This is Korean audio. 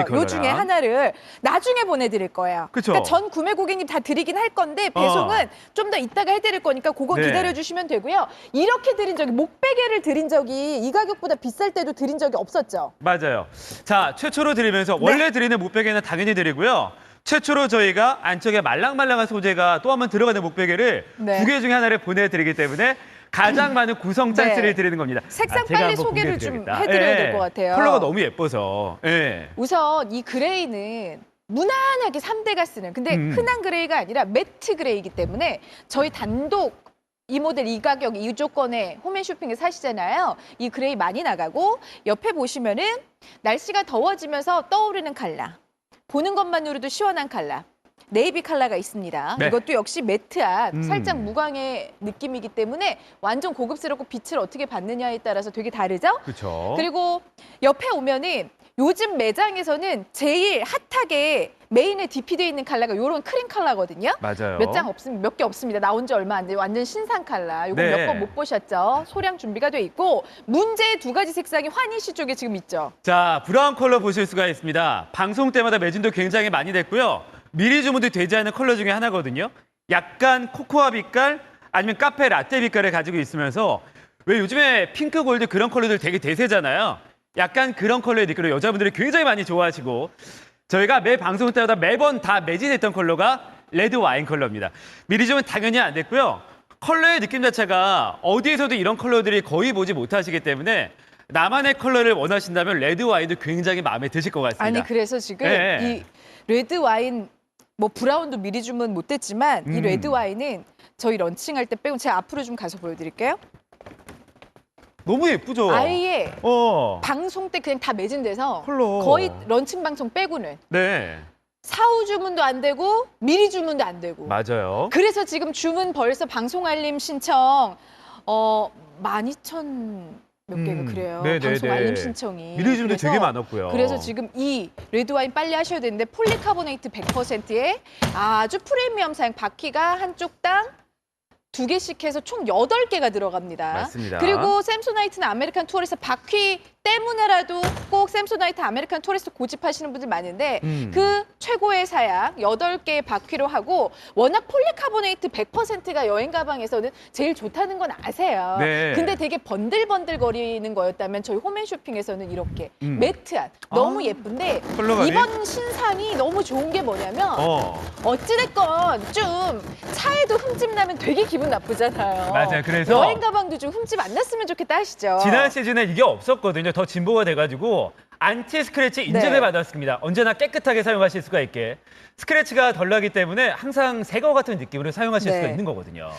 이요 컬러랑. 중에 하나를 나중에 보내드릴 거예요. 그쵸. 러니까 전 구매 고객님 다 드리긴 할 건데 배송은 좀더 이따가 해드릴 거니까 그거 어. 네. 기다려주시면 되고요. 이렇게 드린 적이 목베개를 드린 적이 이 가격보다 비쌀 때도 드린 적이 없었죠. 맞아요. 자, 최초로 드리면서 네. 원래 드리는 목베개는 당연히 드리고요. 최초로 저희가 안쪽에 말랑말랑한 소재가 또 한 번 들어가는 목베개를 네. 두개 중에 하나를 보내드리기 때문에 가장 많은 구성 찬스를 네. 드리는 겁니다. 색상 아, 빨리 소개를 좀. 해드려야 될것 같아요. 컬러가 너무 예뻐서. 예. 우선 이 그레이는 무난하게 3대가 쓰는 근데 음. 흔한 그레이가 아니라 매트 그레이이기 때문에 저희 단독 이 모델 이 가격 이 조건에 홈앤 쇼핑에 사시잖아요. 이 그레이 많이 나가고 옆에 보시면은 날씨가 더워지면서 떠오르는 컬러. 보는 것만으로도 시원한 컬러. 네이비 컬러가 있습니다. 네. 이것도 역시 매트한 음. 살짝 무광의 느낌이기 때문에 완전 고급스럽고 빛을 어떻게 받느냐에 따라서 되게 다르죠? 그렇죠. 그리고 옆에 오면은 요즘 매장에서는 제일 핫하게 메인에 디피되어 있는 컬러가 이런 크림 컬러거든요. 맞아요. 몇 장 없습니다. 몇 개 없습니다. 나온 지 얼마 안 돼. 완전 신상 컬러. 이거 네. 몇번 못 보셨죠? 소량 준비가 돼 있고 문제의 두 가지 색상이 환희 씨 쪽에 지금 있죠. 자, 브라운 컬러 보실 수가 있습니다. 방송 때마다 매진도 굉장히 많이 됐고요. 미리 주문도 되지 않은 컬러 중에 하나거든요. 약간 코코아 빛깔 아니면 카페 라떼 빛깔을 가지고 있으면서 왜 요즘에 핑크 골드 그런 컬러들 되게 대세잖아요. 약간 그런 컬러의 느낌으로 여자분들이 굉장히 많이 좋아하시고 저희가 매 방송 때마다 매번 다 매진했던 컬러가 레드 와인 컬러입니다. 미리 주문 당연히 안 됐고요. 컬러의 느낌 자체가 어디에서도 이런 컬러들이 거의 보지 못하시기 때문에 나만의 컬러를 원하신다면 레드 와인도 굉장히 마음에 드실 것 같습니다. 아니 그래서 지금 네. 이 레드 와인 뭐 브라운도 미리 주문 못했지만 이 음. 레드 와인은 저희 런칭할 때 빼고 제가 앞으로 좀 가서 보여드릴게요. 너무 예쁘죠? 아예 어. 방송 때 그냥 다 매진돼서 컬러. 거의 런칭 방송 빼고는 네. 사후 주문도 안 되고 미리 주문도 안 되고 맞아요. 그래서 지금 주문 벌써 방송 알림 신청 어 12,000 몇 개가 음, 그래요. 네네네. 방송 알림 신청이. 그래서- 되게 많았고요. 그래서 지금 이 레드와인 빨리 하셔야 되는데 폴리카보네이트 100%에 아주 프리미엄 사양 바퀴가 한쪽당 두 개씩 해서 총 여덟 개가 들어갑니다. 맞습니다. 그리고 샘소나이트나 아메리칸 투어리스트 바퀴 때문에라도 꼭 샘소나이트 아메리칸 투어리스트 고집하시는 분들 많은데 음. 그 최고의 사양 여덟 개의 바퀴로 하고 워낙 폴리카보네이트 100%가 여행 가방에서는 제일 좋다는 건 아세요. 네. 근데 되게 번들번들 거리는 거였다면 저희 홈앤 쇼핑에서는 이렇게 음. 매트한 너무 아, 예쁜데 컬러감이? 이번 신상이 너무 좋은 게 뭐냐면 어. 어찌됐건 좀 차에도 흠집 나면 되게 기분 나쁘잖아요. 맞아요. 그래서 여행 가방도 좀 흠집 안 났으면 좋겠다 하시죠. 지난 시즌에 이게 없었거든요. 더 진보가 돼가지고 안티 스크래치 인증을 네. 받았습니다. 언제나 깨끗하게 사용하실 수가 있게 스크래치가 덜 나기 때문에 항상 새거 같은 느낌으로 사용하실 네. 수가 있는 거거든요.